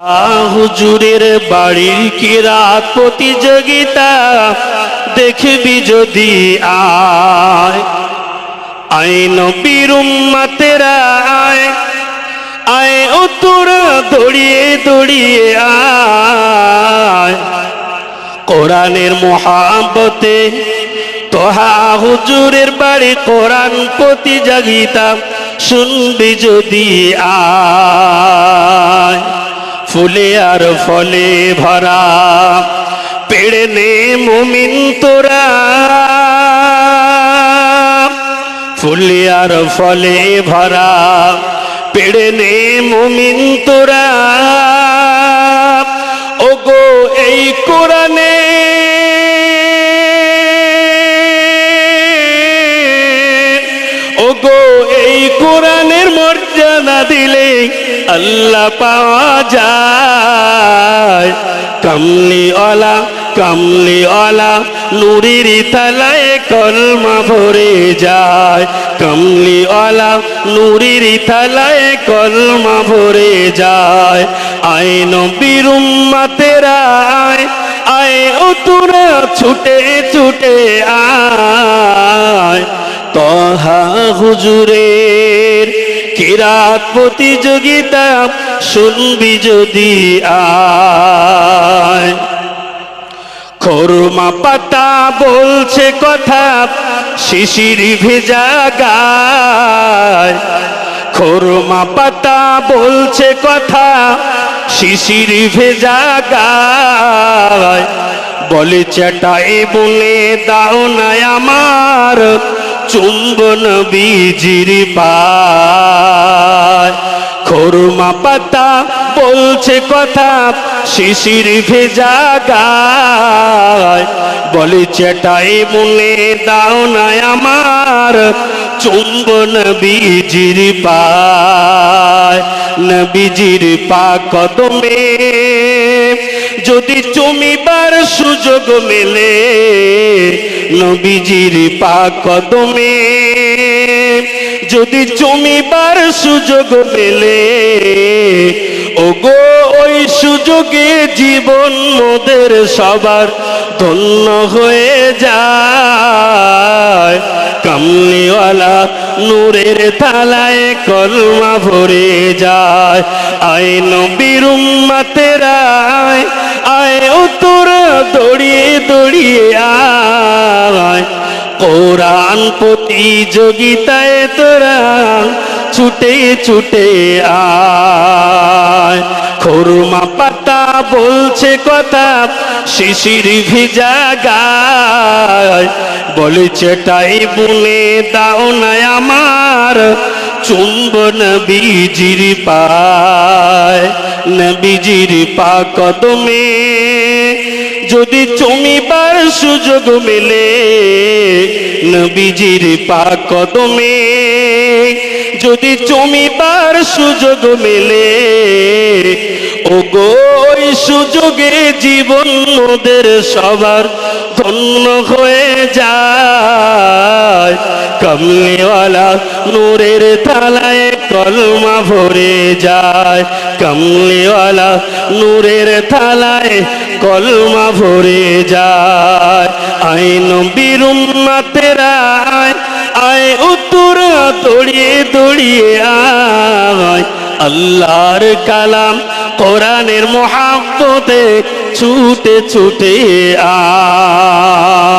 হুজুরের বাড়ির কিরাত প্রতিযোগিতা দেখবি যদি আয়। আইন বীরুম্মাতেরা আয়। আয় ও তোরা দড়িয়ে দড়িয়ে আয়। কোরআনের মহাব্বতে তোহা হুজুরের বাড়ি কোরআন প্রতিযোগিতা শুনবি যদি আয়। ফুলে আর ফলে ভরা, পেড়ে নে মুমিন তোরা। ফুলে আর ফলে ভরা, পেড়ে নে মুমিন তোরা। ওগো এই কোরআনে ওগো এই কোরআনের মর্যাদা দিলে আল্লাহ পাওয়া যায়। কামলি অলা নুরির তালায় কলমা ভরে যায়। কামলি অলা নুরির তালায় কলমা ভরে যায়। আইন বিরুম্মা তেরা আয় আয় ও তোরা ছুটে ছুটে আয়। তহা হুজুরের কিরাত প্রতিযোগিতা শুনবি যদি আয়। খরমা পাতা বলছে কথা, শিশির ভেজা গায়। খরমা পাতা বলছে কথা, শিশির ভেজা গায়। বলে চেটাই বলে দাও না আমার। চুম্বন বীজির পায়। খরমা পাতা বলছে কথা, শিশির ভেজা গায়। বলে, চেটাই মনে দাও না আমার চুম্বন বীজির পায়। নবীজির পা কদমে যদি চুমিবার সুযোগ মেলে নবীজির পা কদমে যদি চুমিবার সুযোগ মেলে ওগো ওই সুযোগে জীবন মোদের সবার ধন্য হয়ে যায়। কামলিওয়ালা নূরের থালায় কলমা ভরে যায়। আইন বিরুম্মাতেরা আয় আয় ও তোরা দড়িয়ে আয় কোরআন প্রতিযোগিতায় তোরা ছুটে ছুটে আয়। খরমা পাতা বলছে কথা, শিশির ভিজা গায়। বলেছে তাই বুনে দাও না আমার চুম্বন বীজির পায়। নবীজির পা কদমে যদি চমিবার সুযোগ মেলে, নবীজির পা কদমে যদি চমিবার সুযোগ মেলে ও সুযোগে জীবন মোদের সবার ধন্য হয়ে যায়। কমলিওয়ালা নূরের থালায় কলমা ভরে যায়। কমলিওয়ালা নূরের থালায় কলমা ভরে যায়। আইন বিরুম্মা তেরা আয় উত্তর দড়িয়ে দড়িয়ে আয়। আল্লাহর কালাম কোরআনের মহাব্বতে ছুটে ছুটে আয়।